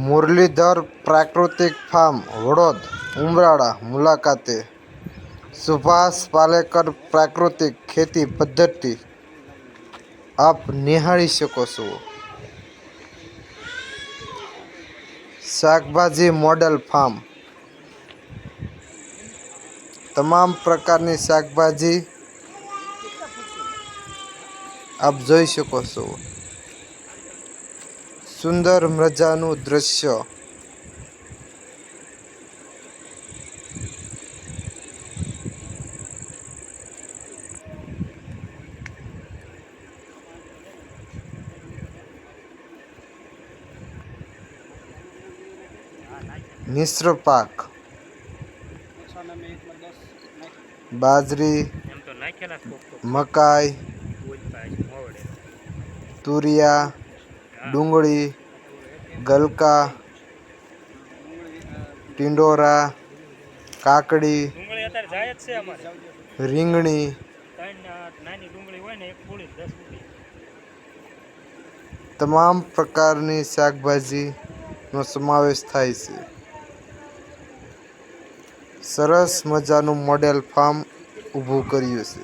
મુરલીધર પ્રાકૃતિક ફાર્મ હળોદ ઉમરાળા મુલાકાતે સુભાષ પાલેકર પ્રાકૃતિક ખેતી પદ્ધતિ આપ નિહાળી શકો છો શાકભાજી મોડેલ ફાર્મ તમામ પ્રકારની શાકભાજી આપ જોઈ શકો છો સુંદર મજાનું દ્રશ્ય મિશ્ર પાક બાજરી એમ તો નાખેલા છે કોક કોક મકાઈ બોલતા છે મોવડે તુરિયા ડુંગળી, ગલકા, ટિંડોરા, કાકડી, રીંગણી, તમામ પ્રકારની શાકભાજીનો સમાવેશ થાય છે. સરસ મજાનું મોડેલ ફાર્મ ઊભું કર્યું છે.